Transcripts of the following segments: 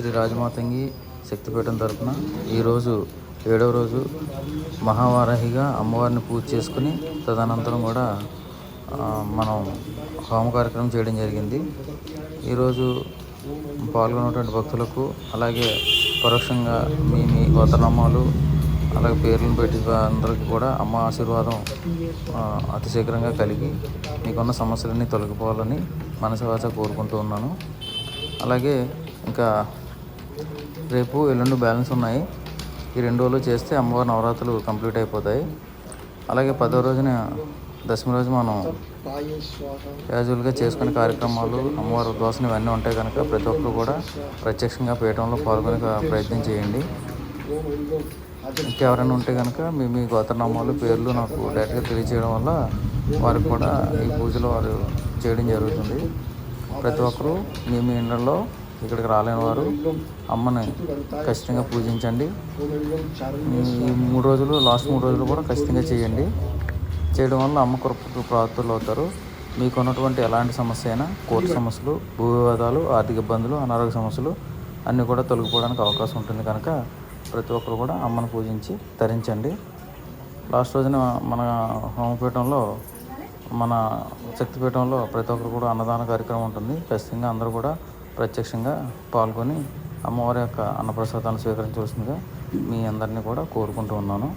శ్రీ రాజమాతంగి శక్తిపీఠం తరపున ఈరోజు ఏడవ రోజు మహావారాహిగా అమ్మవారిని పూజ చేసుకుని తదనంతరం కూడా మనం హోమ కార్యక్రమం చేయడం జరిగింది. ఈరోజు పాల్గొన్నటువంటి భక్తులకు అలాగే పరోక్షంగా మీ మీ గోతనామాలు అలాగే పేర్లను పెట్టి అందరికీ కూడా అమ్మ ఆశీర్వాదం అతి శీఘ్రంగా కలిగి మీకున్న సమస్యలన్నీ తొలగిపోవాలని మనసు వాచ కోరుకుంటూ ఉన్నాను. అలాగే ఇంకా రేపు ఎల్లుండి బ్యాలెన్స్ ఉన్నాయి. ఈ రెండు రోజులు చేస్తే అమ్మవారి నవరాత్రులు కంప్లీట్ అయిపోతాయి. అలాగే పదో రోజున దశమి రోజు మనం క్యాజువల్గా చేసుకునే కార్యక్రమాలు అమ్మవారి ఉద్వాసన ఇవన్నీ ఉంటాయి కనుక ప్రతి ఒక్కరు కూడా ప్రత్యక్షంగా పీఠంలో పాల్గొనే ప్రయత్నం చేయండి. ఇంకెవరైనా ఉంటే కనుక మీ మీ గోత్రనామాలు పేర్లు నాకు డైరెక్ట్గా తెలియజేయడం వల్ల వారికి కూడా ఈ పూజలు వారు చేయడం జరుగుతుంది. ప్రతి ఒక్కరూ మీ మీ ఇళ్ళలో ఇక్కడికి రాలేని వారు అమ్మని ఖచ్చితంగా పూజించండి. ఈ మూడు రోజులు లాస్ట్ మూడు రోజులు కూడా ఖచ్చితంగా చేయండి. చేయడం వల్ల అమ్మ కృపకు ప్రాప్తులు అవుతారు. మీకు ఉన్నటువంటి ఎలాంటి సమస్య అయినా కోర్టు సమస్యలు భూ వివాదాలు ఆర్థిక ఇబ్బందులు అనారోగ్య సమస్యలు అన్నీ కూడా తొలగిపోవడానికి అవకాశం ఉంటుంది కనుక ప్రతి ఒక్కరు కూడా అమ్మను పూజించి తరించండి. లాస్ట్ రోజున మన హోమపీఠంలో మన శక్తిపీఠంలో ప్రతి ఒక్కరు కూడా అన్నదాన కార్యక్రమం ఉంటుంది. ఖచ్చితంగా అందరూ కూడా ప్రత్యక్షంగా పాల్గొని అమ్మవారి యొక్క అన్నప్రసాదాన్ని స్వీకరించవలసిందిగా మీ అందరినీ కూడా కోరుకుంటూ ఉన్నాను.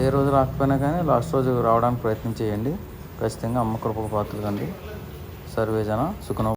ఏ రోజు రాకపోయినా కానీ లాస్ట్ రోజు రావడానికి ప్రయత్నం చేయండి. ఖచ్చితంగా అమ్మ కృపకు పాత్రలు కండి. సర్వేజన సుఖనో